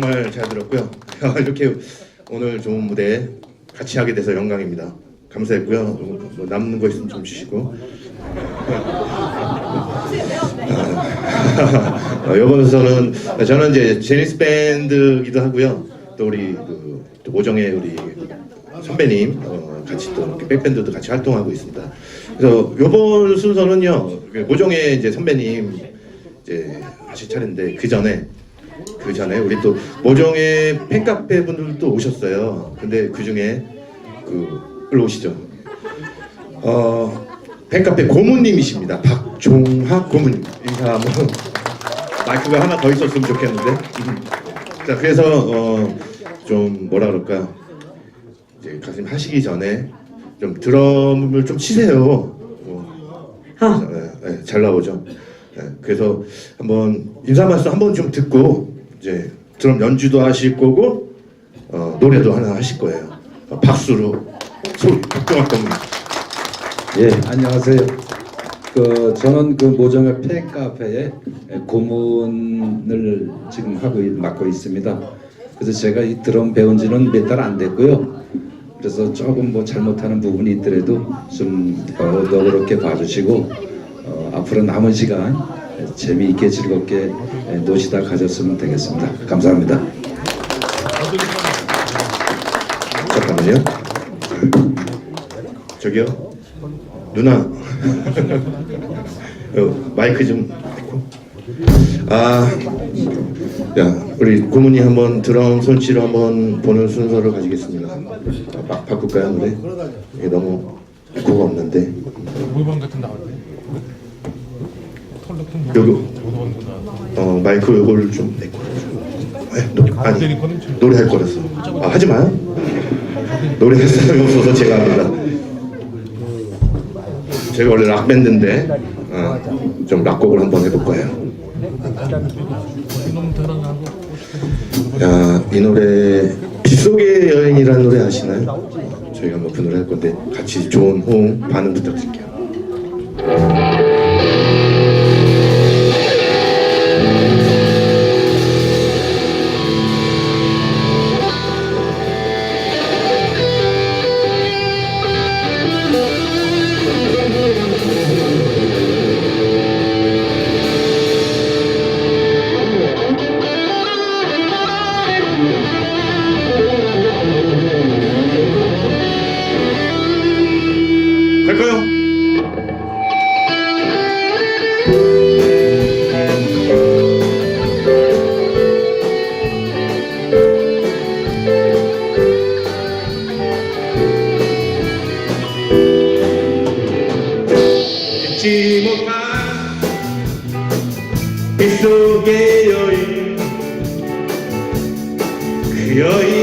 정말 잘 들었고요. 이렇게 오늘 좋은 무대 같이 하게 돼서 영광입니다. 감사했고요. 뭐 남는 거 있으면 좀 주시고. 어, 이번 순서는 저는 이제 제니스 밴드기도 하고요. 또 우리 그, 또 모정의 우리 선배님 어, 같이 또 이렇게 백밴드도 같이 활동하고 있습니다. 그래서 이번 순서는요 그 모정의 이제 선배님 이제 하실 차례인데 그 전에 그 전에 우리 또 모정의 팬카페 분들도 오셨어요. 근데 그 중에 그 일로 오시죠. 어 팬카페 고문님이십니다. 박종학 고문 인사 한번 마이크가 하나 더 있었으면 좋겠는데. 음. 자 그래서 어 좀 뭐라 그럴까 이제 가슴 하시기 전에 좀 드럼을 좀 치세요. 어. 하. 예, 예, 잘 나오죠. 예, 그래서 한번 인사 말씀 한번 좀 듣고 이제 드럼 연주도 하실 거고 어, 노래도 하나 하실 거예요. 어, 박수로 소리 박정학 겁니다. 예, 안녕하세요. 그 저는 그 모정의 팬 카페에 고문을 지금 하고 있- 맡고 있습니다. 그래서 제가 이 드럼 배운 지는 몇 달 안 됐고요. 그래서 조금 뭐 잘못하는 부분이 있더라도 좀 어, 너그럽게 봐주시고 어, 앞으로 남은 시간 재미있게 즐겁게 노시다 가졌으면 되겠습니다. 감사합니다. 잠깐만요. 저기요, 누나. 어, 마이크 좀. 아, 야, 우리 고문이 한번 드럼 손치로 한번 보는 순서를 가지겠습니다. 아, 막 바꿀까요, 노래? 이게 너무 에코가 없는데. 물건 같은 때 여기. 어, 마이크 요거를 좀 내고. 에, 노, 아니, 노래할 거라서. 아, 하지 마요. 노래할 사람이 없어서 제가 합니다. 제가 원래 락 밴드인데, 어, 좀 락곡을 한번 해볼 거예요. 야, 이 노래 빗속의 여인이라는 노래 아시나요? 저희가 한번 그 노래 할 건데 같이 좋은 호응 반응 부탁드릴게요.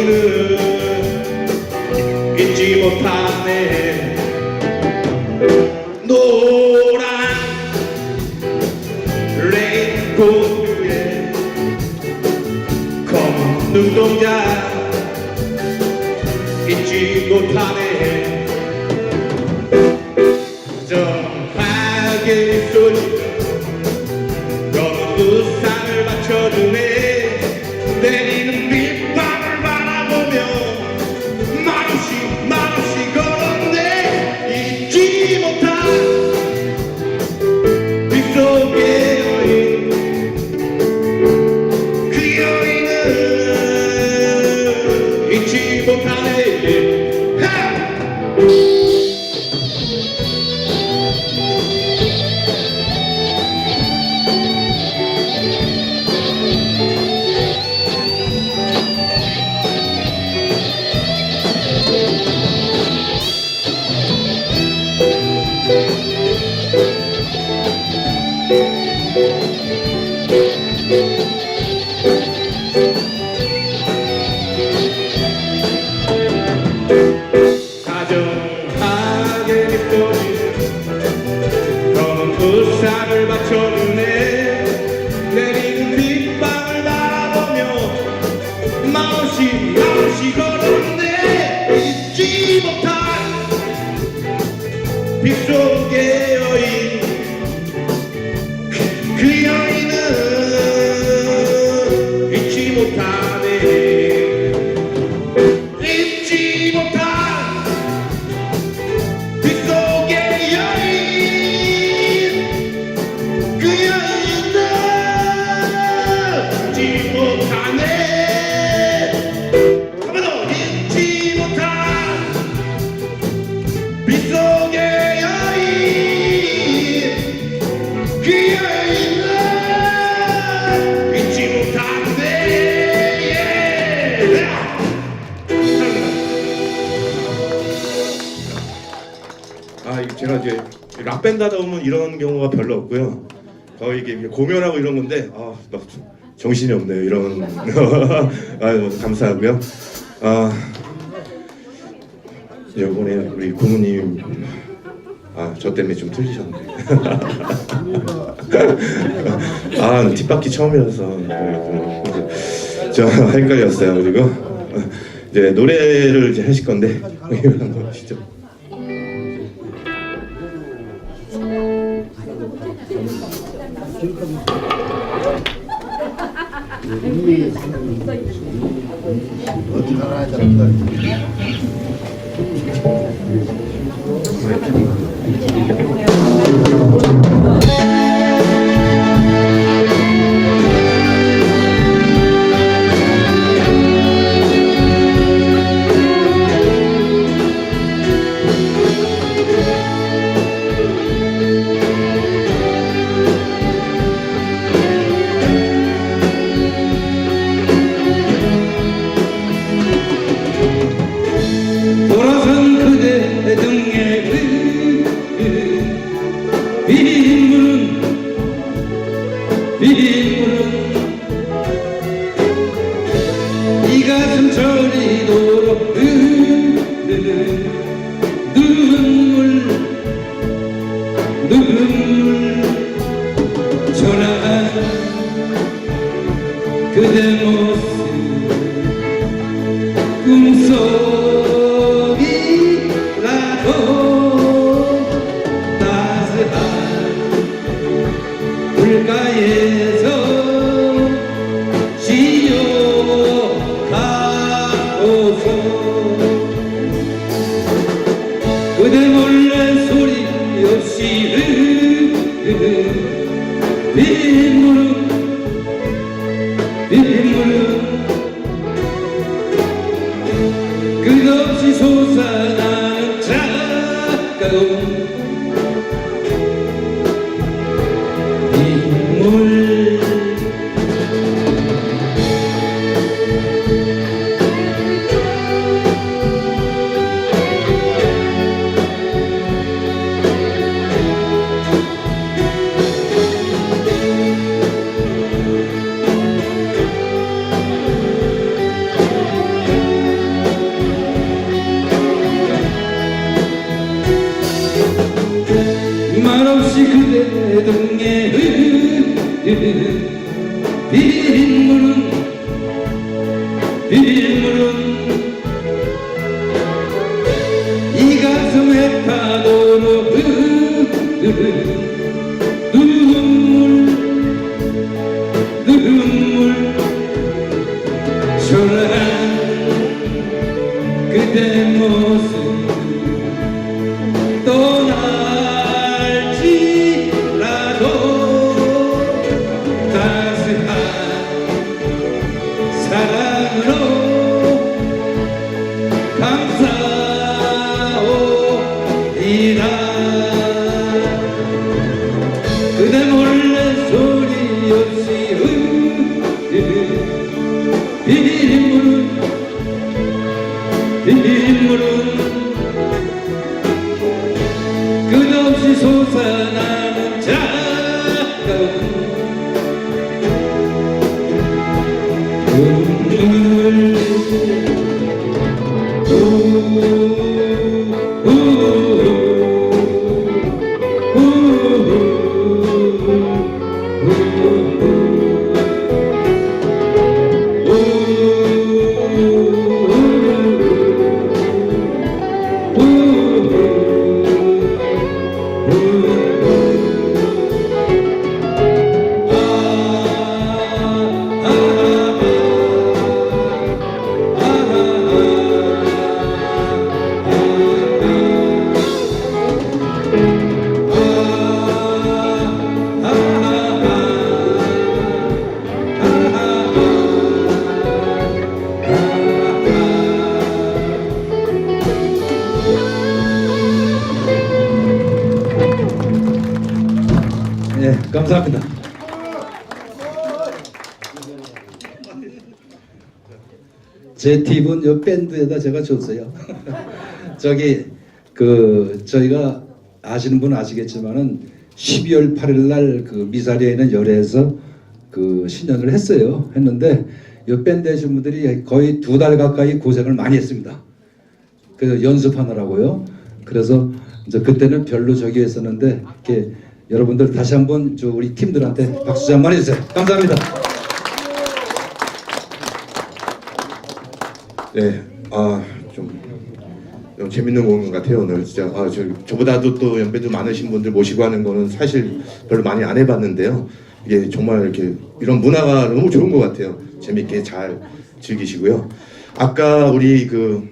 그 여인은 잊지 못하네. 노란 레인코트 위에 검은 눈동자 잊지 못하네. 정하게 쏘지 다정하게 빗소리는 검은 우산을 맞춰주네. 내리는 빗방울 바라보며 마음씨 락 밴드 하다 보면 이런 경우가 별로 없고요. 거의 이게 공연하고 이런 건데 아, 막 정신이 없네요. 이런 아유 감사하고요. 아 이번에 우리 고모님 아 저 때문에 좀 틀리셨네. 아 뒷바퀴 처음이라서 저 헷갈렸어요. 그리고 이제 노래를 이제 하실 건데 한번 하시죠. 어디 가나 잡다. 돌아 빗물은 저리도록 흐르는 눈물 눈물 초라한 그대 모습 꿈속 흐르 말없이 그대 등에 흐르는 빗물은 빗물은 이 가슴에 파도로 흐르는 눈물 눈물 초라한 그대 모습 그대 몰래 소리 없이 흐르는 빗물은 빗물은 끝없이 솟아나는 차가운 눈물 감사합니다. 제 팁은 이 밴드에다 제가 줬어요. 저기 그 저희가 아시는 분은 아시겠지만은 12월 8일 날 그 미사리에 있는 열애에서 그 신년을 했어요. 했는데 이 밴드 하신 분들이 거의 두 달 가까이 고생을 많이 했습니다. 그래서 연습하느라고요. 그래서 이제 그때는 별로 저기 했었는데 이렇게 여러분들 다시 한번 저 우리 팀들한테 박수 좀 한번 해주세요. 감사합니다. 네, 아 좀 좀 재밌는 공연 같아요 오늘 진짜. 아, 저, 저보다도 또 연배도 많으신 분들 모시고 하는 거는 사실 별로 많이 안 해봤는데요. 이게 정말 이렇게 이런 문화가 너무 좋은 것 같아요. 재밌게 잘 즐기시고요. 아까 우리 그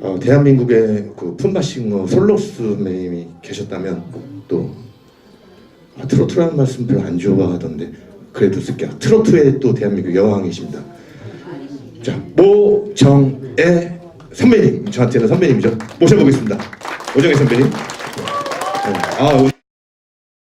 어, 대한민국의 그 품바싱어 솔로스 선배님이 계셨다면 또 아, 트로트라는 말씀 별로 안 좋아하던데 그래도 쓸게요. 트로트의 또 대한민국 여왕이십니다. 자, 모정애 선배님, 저한테는 선배님이죠. 모셔보겠습니다. 모정애 선배님. 네. 아,